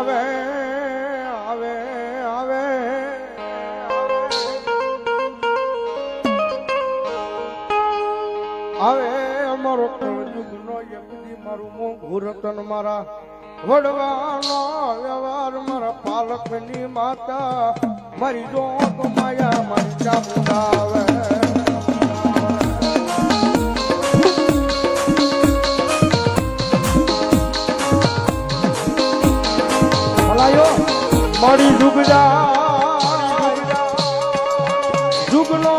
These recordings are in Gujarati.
આવે આવે આવે આવે. અમારો કળજુગનો યકદી મારું મોંઘું રતન મારા વડવાનો વ્યવહાર, મારા પાલકની માતા મારી જો માયા મારી ચામુંડા આવે. મારી ડૂબજા જુગનો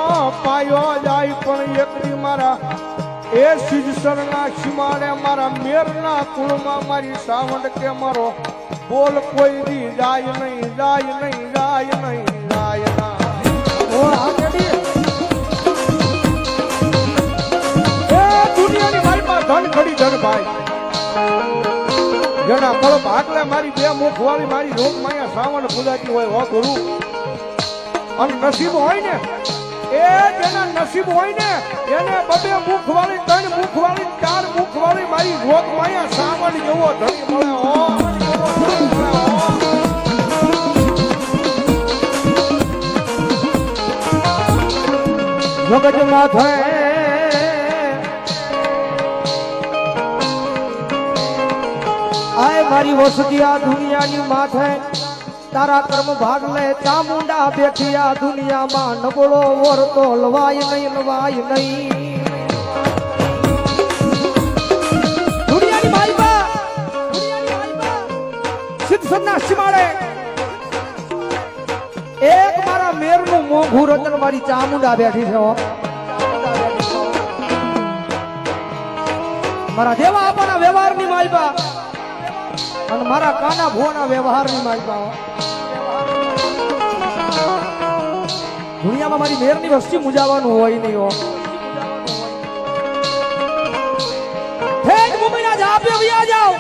પાયો જાય પણ એકડી મારા એ સિદ્ધસરના સીમાડે મારા મેરના કુળમાં મારી સાવંડ કે મારો બોલ કોઈ દી જાય નહીં જાય નહીં જાય નહીં, જાય ના. ધન ખડી ધન ભાઈ. જેના ફળ ભાગલે મારી બે મુખ વાળી મારી રોગ માયા શ્રાવણ પૂજાતી હોય હો ગુરુ અને નસીબ હોય ને, એ જેના નસીબ હોય ને, એને બબે મુખ વાળી, ત્રણ મુખ વાળી, ચાર મુખ વાળી મારી રોગ માયા શ્રાવણ જેવો ધણી મળે હો. જગત આય મારી વસતી દુનિયાની માથે તારા કર્મ ભાગ લે ચામુંડા બેઠી દુનિયામાં નબળો વરતો લવાય નહીં લવાય નહીં. દુનિયાની એક મારા. મેરનું મોઘું રતન મારી ચામુંડા બેઠી છે મારા દેવા આપવાના વ્યવહારની માલપા અને મારા કાના ભુવાના વ્યવહારની માલપા દુનિયામાં મારી મેરની વસ્તી મુજાવાનું હોય નહીં હો. મુંબઈના જાપે વ્યા જાઓ.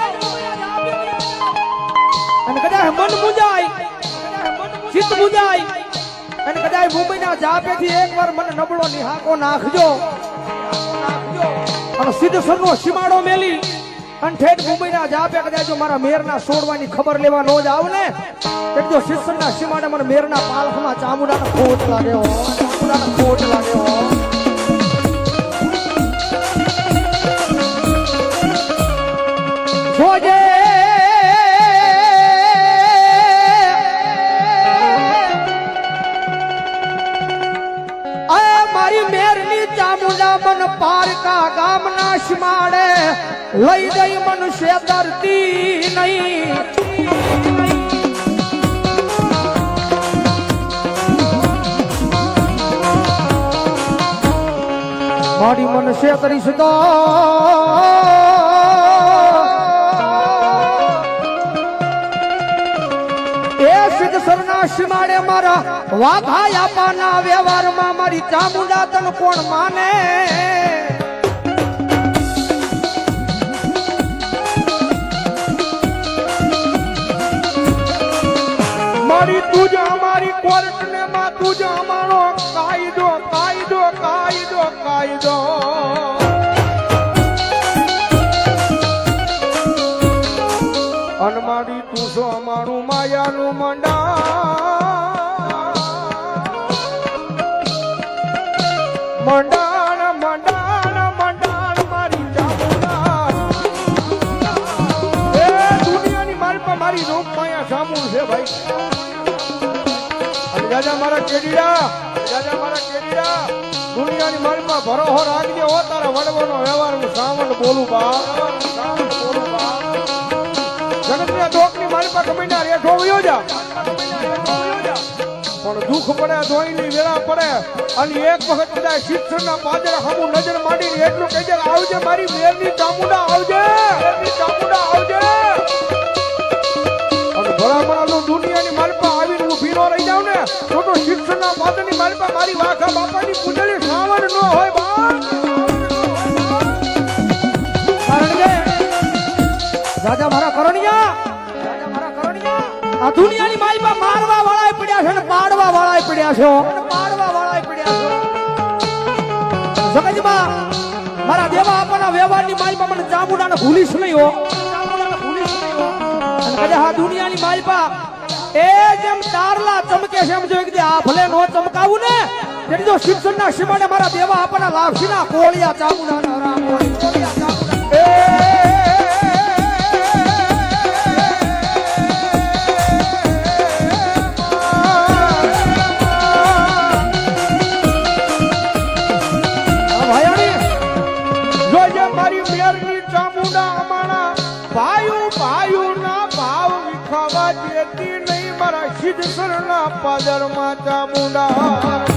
અને કદાચ મન મુંજાય, ચિત્ત મુંજાય, અને કદાચ મુંબઈના જાપેથી એકવાર મને નબળો નિહાકો નાખજો. અને સિદ્ધ સરનો સીમાડો મેલી. અને ઠેઠ મુંબઈના જાપે કદાચ જો મારા મેરના સોડવાની ખબર લેવા નો જ આવ ને, એક જો શિક્ષણના સીમાડે મને મેરના પાલખમાં ચામુંડાનો ખોટ લાગ્યો ચામુડાના ખોટ લાગે ચામુંડા મન પારકા ગામના સીમાડે લઈ જઈ મનુષ્ય ધરતી નહીં. મારી મન શેતરીશ તો સીમાડે મારા વાઘા આપવાના વ્યવહારમાં મારી ચામુંડા તન કોણ માને? મારી તુજ અમારી કોર્ટ ને માં તુજ અમારો કાયદો કાયદો કાયદો કાયદો. ભાઈ મારા કેડીડા, રાજા મારા કેડીડા, દુનિયાની મનમાં ભરોહો રાખજે હો, તારા વડવાનો વ્યવહાર હું સાવન બોલું બા. જગતના દોકની મારી પાસે રેઠો વયો જા. પણ દુઃખ પડે ધોઈની વેળા પડે, અને એક વખત બધા શિક્ષણના પાદર હમુ નજર માંડીને એટલું કહી દે આવજે મારી મેરની ચામુંડા, આવજે મેરની ચામુંડા, આવજે. અને ભલામણા નો દુનિયાની માલપા આવીને હું ભીનો રહી જાઉં ને, તો તો શિક્ષણના પાદરની માલપા મારી વાખા બાપાની પૂજલી સાવર નો હોય રાજા મારા કરણિયા મારા કરણિયા, આ દુનિયાની માલપા મારવા વાળાએ પડ્યા છે ને પાડવા વાળાએ પડ્યા છે. પાડવા વાળાએ પડ્યા છે. સમજમાં મારા દેવા આપવાના વ્યવહારની માલપા મને ચામુંડાને ભૂલીશ નહીં હો. ચામુંડાને હા દુનિયાની માલપા એ જેમ તારલા ચમકે છે એમ જો એક આ ભલે નો ચમકાવું ને, તેની જો શિક્ષણના સીમાડે મારા દેવા આપણના લાભસીના કોળિયા ના રામ કોળિયા ચામુંડા. મારા પાદર પાદરમાં ચામુંડા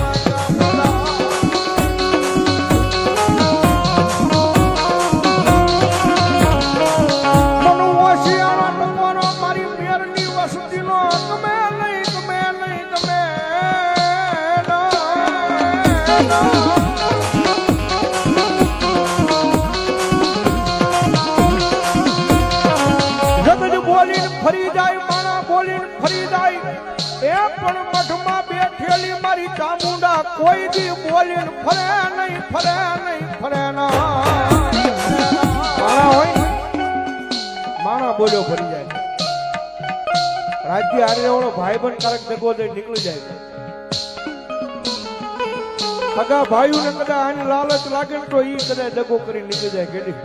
રાજ્ય હારે વાળો ભાઈ પણ કારક જગો દે નીકળી જાય સગા ભાઈઓ ને કદાચ આની લાલચ લાગે તો ઈ કદાચ દગો કરી નીકળી જાય કેડી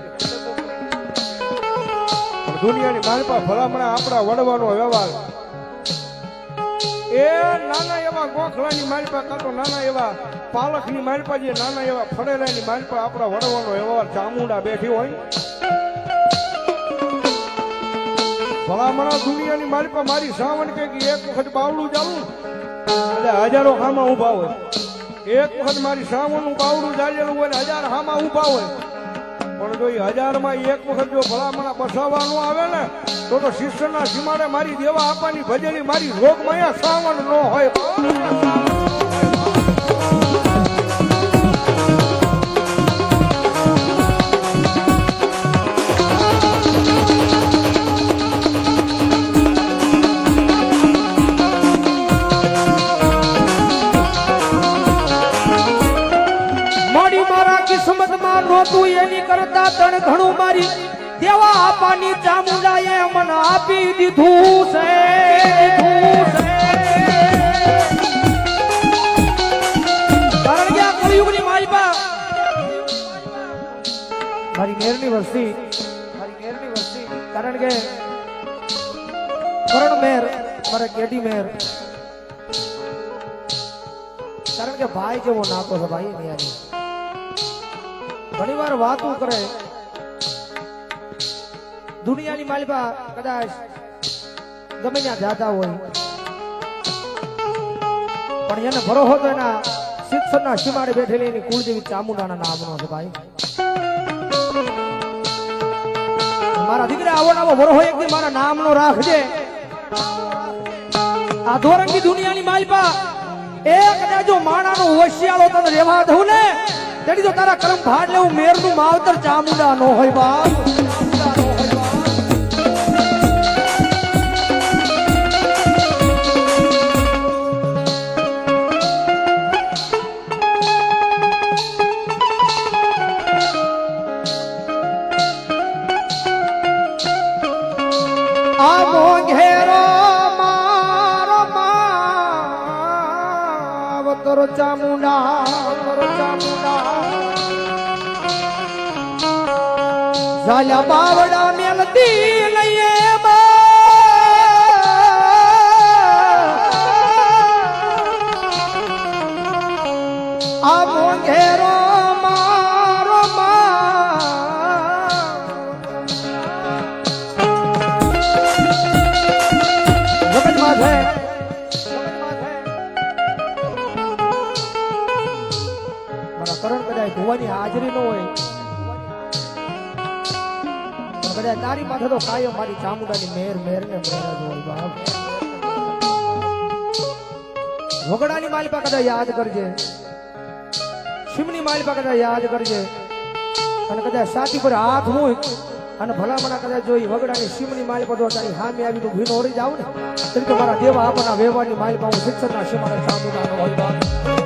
દુનિયાની માનપા ભલામણા આપણા વડવાનો વ્યવહાર. એ નાના એવા ગોખલાની માલપા કાં નાના એવા પાલખની માલપા જે નાના એવા ફળેલાની માલપા આપણા વડવાનો વ્યવહાર ચામુંડા બેઠી હોય. ભલામણા દુનિયાની માલપા મારી સાવન કે એક વખત બાવડું ચાલું એટલે હજારો હામાં ઊભા હોય. એક વખત મારી સાવનનું બાવડું ચાલેલું હોય ને હજાર હામાં ઊભા હોય. પણ જો એ હજારમાં એક વખત જો ભલામણા બસાવવાનું આવે ને, તો તો શિષ્યના સીમાડે મારી દેવા આપવાની ભજેલી મારી રોગમાં શ્રાવણ ન હોય. દીધું છે મારી મેરની વસ્તી, મારી મેરની વસ્તી. કારણ કે કરણ મેર, મારા કેડી મેર. કારણ કે ભાઈ જેવો નાતો છે ભાઈ નિયાની ઘણી વાર વાતો કરે. દુનિયાની માલિકા કદાચ ગમે ત્યાં જાતા હોય. પણ એને ભરોસો તો એના શિક્ષણના સીમાડે બેઠેલી એની કુળદેવી ચામુંડાના નામનો છે ભાઈ. મારા દીકરા આવો નામો ભરોસો એક દી મારા નામનો રાખજે. આ ધોરંગી દુનિયાની માલપા, એક ને જો માણાનો હોશિયાળો તને રહેવા દઉં ને, તેની તો તારા કરમ ભાડ લેવું મેરનું માવતર ચામુંડા નો હોય બાપ. ભુવાની હાજરી ન હોય. કદાચ તારી માથે તો કાયમ મારી ચામુંડાની મેર મેર ને મેર જ હોય, બાપ. વગડાની માલિપા કદાચ યાદ કરજે. શિવની માલિપા કદાચ યાદ કરજે. અને કદાચ સાથી પર હાથ મૂક અને ભલામણા કદાચ જોઈ વગડાની શિમની માલ પર તારી હામે આવી તું ભીનો ઓરી જાવ ને. તરીકે મારા દેવા આપણા વ્યવહારની માલ હું શિક્ષણના શિમાડે સામુદાનો હોય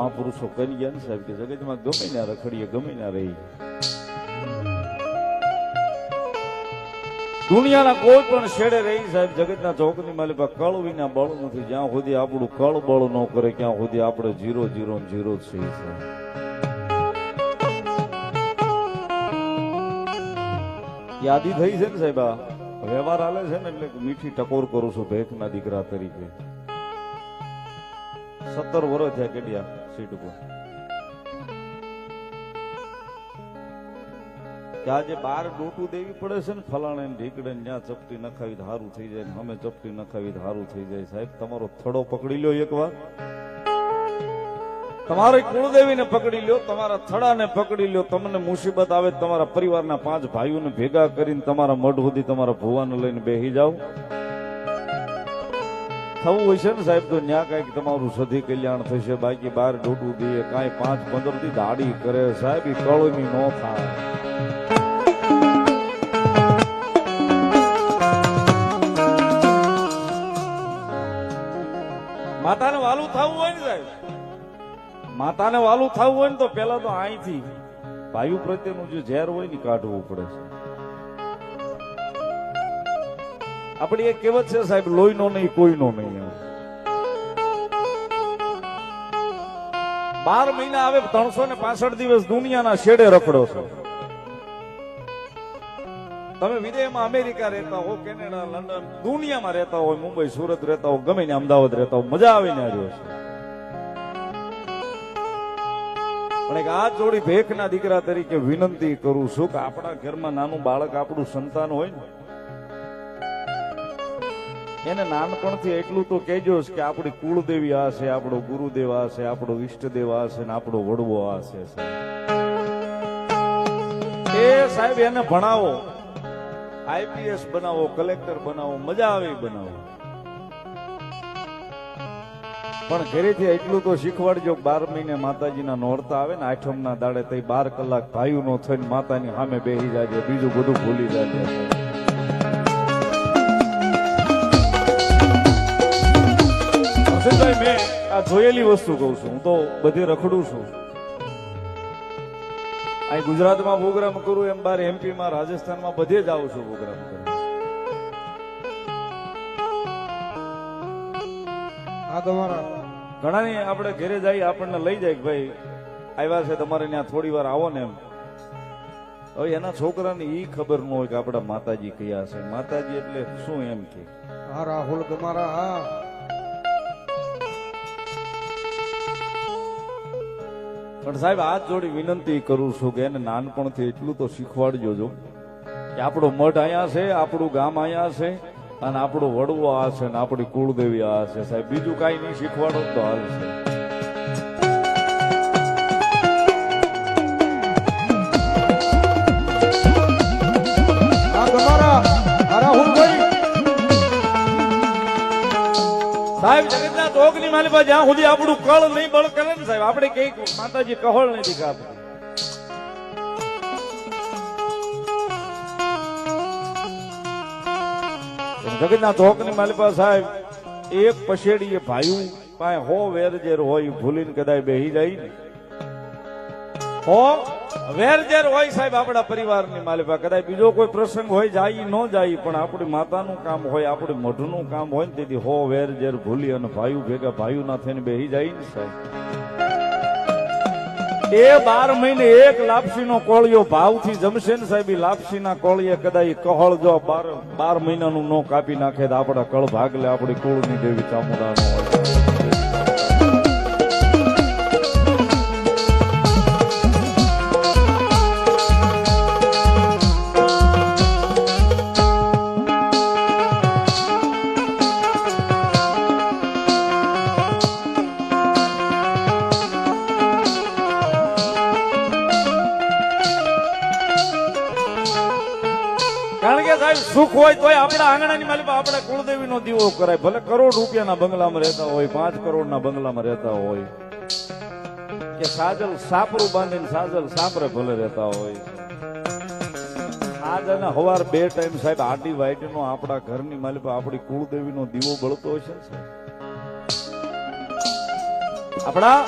મહાપુરુષો કરી ગયા સાહેબ, કે જગતમાં ગમે ના રખડીએ, ગમે ના રહી દુનિયાના કોઈ પણ છેડે રહી સાહેબ, જગતના ચોકની માલિકા કળ વિના બળ નથી. જ્યાં સુધી આપણું કળ બળ ન કરે, ત્યાં સુધી આપણે જીરો જીરો જીરો છીએ સાહેબ. યાદી થઈ છે ને સાહેબ વ્યવહાર હાલે છે ને એટલે મીઠી ટકોર કરું છું ભેખના દીકરા તરીકે. સત્તર વર્ષ થયા કેડિયા. સીટ ઉપર કે આજે બાર ડોટું દેવી પડે છે ને, ફલાણે ઢીકડે જ્યાં ચપટી નખાવી હારું થઈ જાય અમે ચપટી નખાવી હારું થઈ જાય. સાહેબ, તમારો થડો પકડી લ્યો એકવાર. તમારી કુળદેવીને પકડી લ્યો, તમારા થડાને પકડી લ્યો. તમને મુસીબત આવે તમારા પરિવારના પાંચ ભાઈઓને ભેગા કરીને તમારા મઢ સુધી તમારા ભુવાને લઈને બેસી જાઓ. થવું હોય છે ને સાહેબ, તો ન્યા કંઈક તમારું સધી કલ્યાણ થશે, બાકી બહાર ઢોટું દે કાંઈ પાંચ પંદરથી દાડી કરે સાહેબ એ કળમી નો થાય. માતાને વાલું થવું હોય ને સાહેબ? માતાને વાલું થવું હોય ને તો પેલા તો અહીંથી ભાઈઓ પ્રત્યેનું જે ઝેર હોય ને કાઢવું પડે છે. આપણી એક કહેવત છે સાહેબ, લોહીનો નહીં, કોઈનો નહીં બાર મહિના આવે, ત્રણસો ને પાસઠ દિવસ દુનિયાના શેડે રખડો છો. તમે વિદેશમાં અમેરિકા રહેતા હો, કેનેડા, લંડન, દુનિયામાં રહેતા હોય, મુંબઈ, સુરત રહેતા હો, ગમે ને અમદાવાદ રહેતા હો, મજા આવીને આવ્યો છે. પણ એક આ જોડી ભેખના દીકરા તરીકે વિનંતી કરું છું કે આપણા ઘરમાં નાનું બાળક આપણું સંતાન હોય ને એને નાનપણથી એટલું તો કહેજો કે આપણી કુળદેવી આ છે, આપણો ગુરુદેવ આ છે, આપણો ઈષ્ટદેવ આ છે ને આપણો વડવો આ છે એ સાહેબ, એને ભણાવો. આઈપીએસ બનાવો, કલેક્ટર બનાવો, મજા આવે બનાવો પણ ઘરેથી એટલું તો શીખવાડજો બાર મહિને માતાજીના નોરતા આવે ને, આઠમના દાડે તઈ બાર કલાક ભાઈઓ નો થઈને માતાની સામે બેસી જાજે, બીજું બધું ભૂલી જાજે. આ જોયેલી વસ્તુ કહું છું. હું તો બધી રખડું છું. અહીં ગુજરાતમાં પ્રોગ્રામ કરું એમ બાર એમપીમાં રાજસ્થાનમાં બધે જ આવું છું પ્રોગ્રામ કરું. આ તમારા ઘણાની આપણે ઘરે જઈ આપણને લઈ જાય કે ભાઈ આવ્યા છે તમારે ત્યાં થોડી વાર આવો ને એમ. હવે એના છોકરાને ઈ ખબર ન હોય કે આપણા માતાજી કયા છે. માતાજી એટલે શું એમ કે? હા રાહુલ તમારા હા. પણ સાહેબ, આ જોડી વિનંતી કરું છું કે એને નાનપણથી એટલું તો શીખવાડજો જો. કે આપણો મઠ અહીંયા છે, આપણું ગામ અહીંયા છે, અને આપણો વડવો આ છે ને આપણી કુળદેવી આ છે. સાહેબ, બીજું કાંઈ નહીં, શીખવાડો તો હાલ છે. જગતના ચોકની માલિકા જ્યાં સુધી આપણું કળ નહીં બળ કરે ને સાહેબ, આપણે કંઈક માતાજી કહોળ નથી કાપતી જગતના ચોકની માલિકા સાહેબ, એક પછેડીએ ભાઈ પાસે હો વેરજેર હોય, ભૂલીને કદાચ બેહી જાય ને. હો? વેરજેર હોય સાહેબ આપણા પરિવારની માલિકા. કદાચ બીજો કોઈ પ્રસંગ હોય, જાય ન જાય, પણ આપણી માતાનું કામ હોય, આપણી મઢનું કામ હોય ને તેથી હો વેરજેર ભૂલી અને ભાઈ ભેગા ભાઈઓ ના થઈને બેહી જાય ને સાહેબ. એ બાર મહિને એક લાપસી નો કોળિયો ભાવથી જમશે ને સાહેબ લાપસી ના કોળીએ કદાચ કહળ જો બાર બાર મહિનાનું નો કાપી નાખે તો આપણા કળ ભાગલે આપણી કુળની દેવી ચામુંડા હોય. આંગણાની માલિક આપણે કુળદેવીનો દીવો કરાય. ભલે કરોડ રૂપિયાના બંગલામાં રહેતા હોય, પાંચ કરોડના બંગલામાં રહેતા હોય. કે સાજલ સાપરું બાંધીને સાજલ સાપરે ભલે રહેતા હોય. આજ અને હવાર બે ટાઈમ સાહેબ આડી વાઈટ નો આપણા ઘરની માલિક આપણી કુળદેવીનો દીવો બળતો હશે ને સાહેબ. આપણા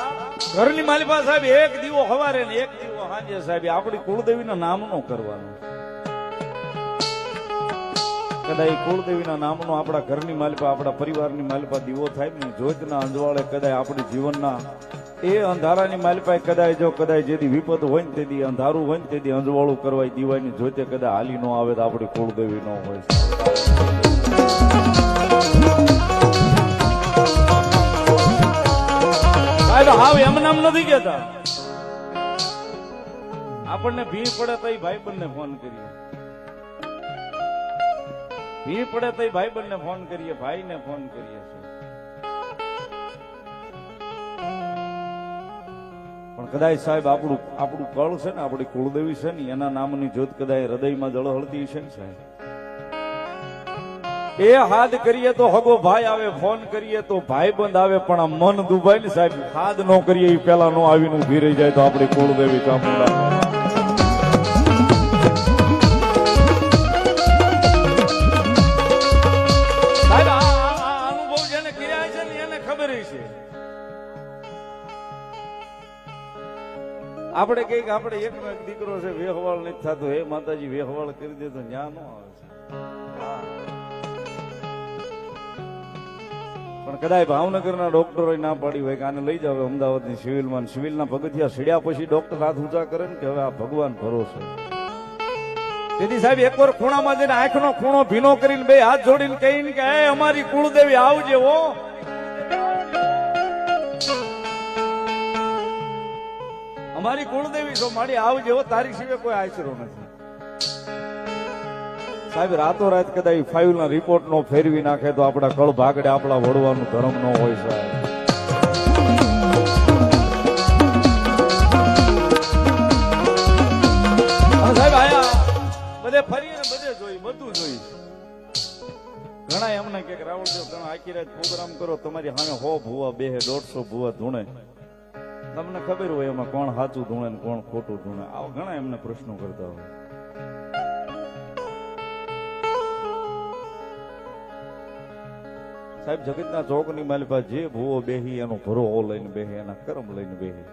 ઘરની માલિપા સાહેબ એક દીવો હવારે ને એક દીવો હાજે સાહેબ આપણી કુળદેવીના નામનો કરવાનો કદાચ કુળદેવીના નામનો આપણા ઘરની માલિપા, આપણા પરિવારની માલિપા દીવો થાય ને જોતના અંજવાળે કદાય આપણી જીવનના એ અંધારાની માલિપા કદાય જો કદાય જેથી વિપત હોય ને તેથી અંધારું હોય ને તેથી અંજવાળું કરવાય દીવાની જોતે કદાય હાલી ન આવે તો આપણી કુળદેવી ન હોય. હાવ એમ નામ નથી કેતા આપણને ભી પડે તો ભાઈ બંને ફોન કરીએ. ભી પડે તો ભાઈ બંને ફોન કરીએ ભાઈ ને ફોન કરીએ પણ કદાચ સાહેબ આપણું આપણું કળ છે ને, આપણી કુળદેવી છે ને, એના નામની જોત કદાચ હૃદયમાં જળહળતી છે ને સાહેબ? એ હાથ કરીએ તો હગો ભાઈ આવે, ફોન કરીએ તો ભાઈ બંધ આવે, પણ આ મન દુભાઈ ને સાહેબ હાથ નો કરીએ એ પેલા નો આવીને ઊભી રહી જાય તો આપણી કુળદેવી ચામુંડા. આપણે કંઈક આપણે એક એક દીકરો છે, વેહવાળ નથી થતો. હે માતાજી, વેહવાળ કરી દે તો ન્યા નો આવે છે. પણ કદાચ ભાવનગરના ડોક્ટરો ના પાડી હોય કે આને લઈ જાવ અમદાવાદની સિવિલમાં. સિવિલના પગથિયા સીડ્યા પછી ડોક્ટર હાથ ઊંચા કરે ને કે હવે આ ભગવાન ભરોસે. તેથી સાહેબ, એકવાર ખૂણામાં જઈને આંખનો ખૂણો ભીનો કરીને બે હાથ જોડીને કહીને કે અમારી કુળદેવી આવજે હો. અમારી કુળદેવી છો મારી આવજે જેવો તારી સિવાય કોઈ આશરો નથી. સાહેબ રાતો રાત કદાચ ફાઇલ ના રિપોર્ટ નો ફેરવી નાખે તો આપણા કળ ભાગડે આપણા વડવાનું ધર્મ નો હોય સાહેબ. બધે ફરીને બધે જોઈ, બધું જોઈ. ઘણા એમને કે જો તમે આખી રાત પ્રોગ્રામ કરો, તમારી સામે હો ભૂવા બે દોઢસો ભૂવા ધૂણે. તમને ખબર હોય એમાં કોણ સાચું ધૂણે કોણ ખોટું ધૂણે. આવા ઘણા એમને પ્રશ્નો કરતા હોય. સાહેબ, જગતના ચોકની માલિકા જે ભૂવો બેહી, એનો ભરો લઈને બેહી, એના કરમ લઈને બેહી.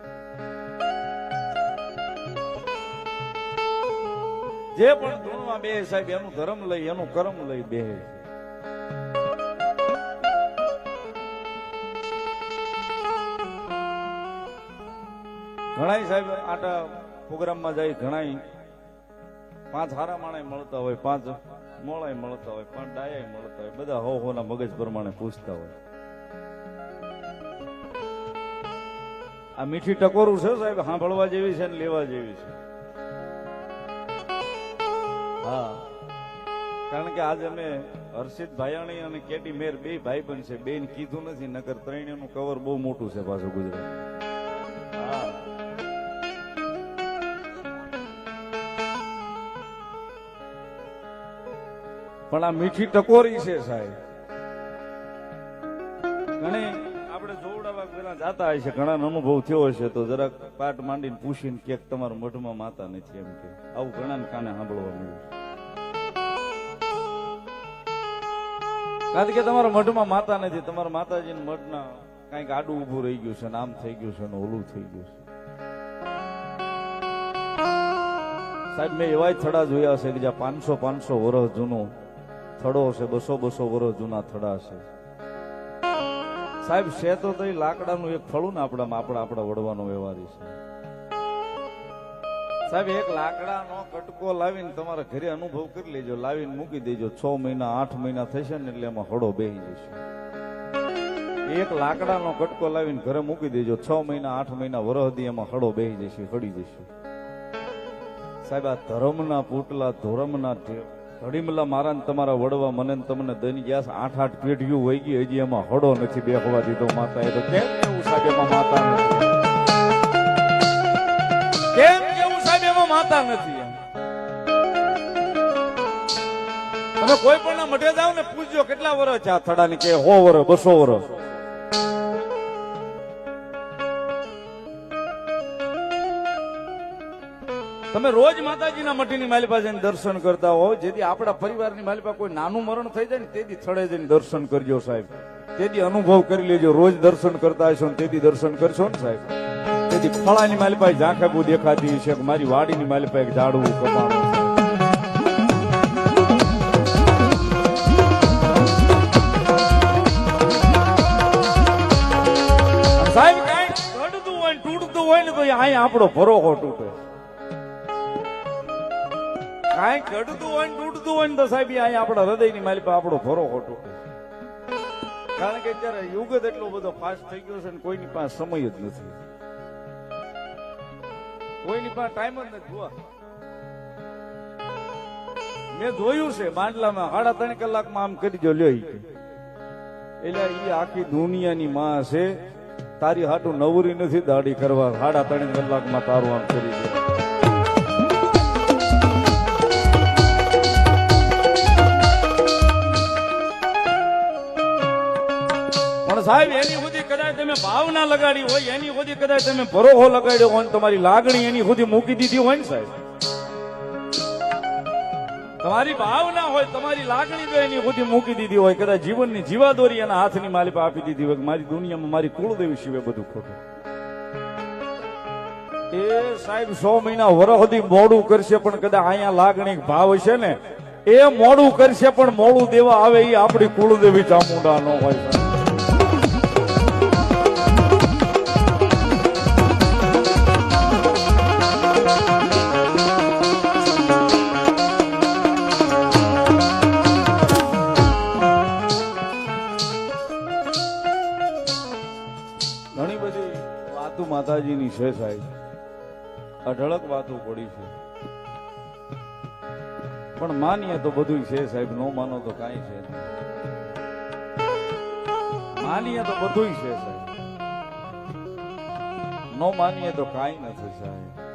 જે પણ ધૂણમાં બેહે સાહેબ, એનું ધર્મ લઈ, એનું કરમ લઈ બેહે. ઘણાય સાહેબ આટા પ્રોગ્રામમાં જાય, ઘણાય પાંચ હારા માણે મળતા હોય, પાંચ મોળાય મળતા હોય, પાંચ ડાયા મળતા હોય, બધા હો હોના મગજ પ્રમાણે પૂછતા હોય. આ મીઠી ટકોરું છે સાહેબ, સાંભળવા જેવી છે ને લેવા જેવી છે. હા. કારણ કે આજે અમે હર્ષિત ભાયાણી અને કેટી મેર બે ભાઈ બન છે, બેન કીધું નથી નગર ત્રણેયનું કવર બહુ મોટું છે પાછું ગુજરાત. પણ આ મીઠી ટકોરી છે સાહેબ. ઘણી આપણે જોવડાવા પેલા જાતા છે ઘણા અનુભવ થયો હશે તો જરાક પાટ માંડીને પૂછીને કે તમારા મઠમાં માતા નથી એમ કે. આવું ઘણા કાને સાંભળવા મળ્યું કારણ કે તમારા મઠમાં માતા નથી, તમારા માતાજીના મઠના કાંઈક આડું ઊભું રહી ગયું છે ને આમ થઈ ગયું છે ને ઓલું થઈ ગયું છે. સાહેબ, મેં એવા થડા જોયા છે કે જ્યાં પાંચસો પાંચસો વર્ષ જૂનું થડો છે, બસો બસો વર્ષ જૂના થડા છે. સાહેબ, છે તો લાકડાનું એક ફળું ને આપણામાં, આપણા આપણા વડવાનો વ્યવહારી છે. સાહેબ, એક લાકડાનો કટકો લાવીને તમારા ઘરે અનુભવ કરી લેજો, લાવીને મૂકી દેજો. છ મહિના, આઠ મહિના થશે ને એટલે એમાં હળો બેહી જશે. એક લાકડાનો કટકો લાવીને ઘરે મૂકી દેજો. છ મહિના, આઠ મહિના વરહદી એમાં હળો બેહી જશે, હળી જશે. સાહેબ, આ ધર્મના પૂટલા, ધોરમના ઘડીમલા મારા ને તમારા વડવા મને તમને દની ગયા આઠ આઠ પેઢીઓ વહી ગઈ, હજી એમાં હડો નથી બેહવા દીધો માતા એ તો. કેમ એવું સાહેબ એમાં માતા નથી? કેમ એવું સાહેબ એમાં માતા નથી તમે કોઈ પણ મઢે જાવ ને પૂછજો કેટલા વર્ષ આ થડાની કે સો વર્ષ, બસો વર્ષ? તમે રોજ માતાજીના મઠીની માલિપા જઈને દર્શન કરતા હો, જેથી આપણા પરિવારની માલિપા કોઈ નાનું મરણ થઈ જાય ને તેથી થળે જઈને દર્શન કરજો સાહેબ. તેથી અનુભવ કરી લેજો, રોજ દર્શન કરતા હશો ને તેથી દર્શન કરશો ને સાહેબ. તેથી ફળાની માલિપા ઝાંખે દેખાતી છે કે મારી વાડીની માલિપા એક ઝાડવું કપાણું સાહેબ, કઈ ઘડતું હોય તૂટતું હોય ને તો અહીંયા આપણો ભરોહો તૂટે. કાંઈ ઘટતું હોય તૂટતું હોય ને તો સાહેબ અહીંયા આપણા હૃદયની માલિક આપણો ભરોહો ખોટો. કારણ કે અત્યારે યુગ જ એટલો બધો ફાસ્ટ થઈ ગયો છે ને કોઈની પાસે સમય જ નથી. કોઈની પાસે ટાઈમ જ નથી જોવા મેં જોયું છે માંડલામાં સાડા ત્રણ કલાકમાં આમ કરી જો લ્યો એટલે એ આખી દુનિયાની માં છે, તારી હાટું નવરી નથી દાઢી કરવા, સાડા ત્રણ કલાકમાં તારું આમ કરી દે સાહેબ, એની સુધી કદાચ તમે ભાવના લગાડી હોય, એની સુધી કદાચ તમે ભરોહો લગાડ્યો હોય તમારી લાગણી એની સુધી મૂકી દીધી હોય ને સાહેબ. તમારી ભાવના હોય, તમારી લાગણી જો એની સુધી મૂકી દીધી હોય, કદાચ જીવનની જીવાદોરી એના હાથની માલિક આપી દીધી હોય મારી દુનિયામાં મારી કુળદેવી સિવાય બધું ખોટું. એ સાહેબ, સો મહિના સુધી મોડું કરશે, પણ કદાચ અહીંયા લાગણી ભાવ હશે ને, એ મોડું કરશે, પણ મોડું દેવા આવે એ આપણી કુળદેવી ચામુંડા નો હોય. માતાજીની છે સાહેબ. અઢળક વાતો પડી છે. પણ માનીએ તો બધું છે સાહેબ, નો માનો તો કાંઈ છે માનીએ તો બધું છે સાહેબ. નો માનીએ તો કાંઈ નથી સાહેબ.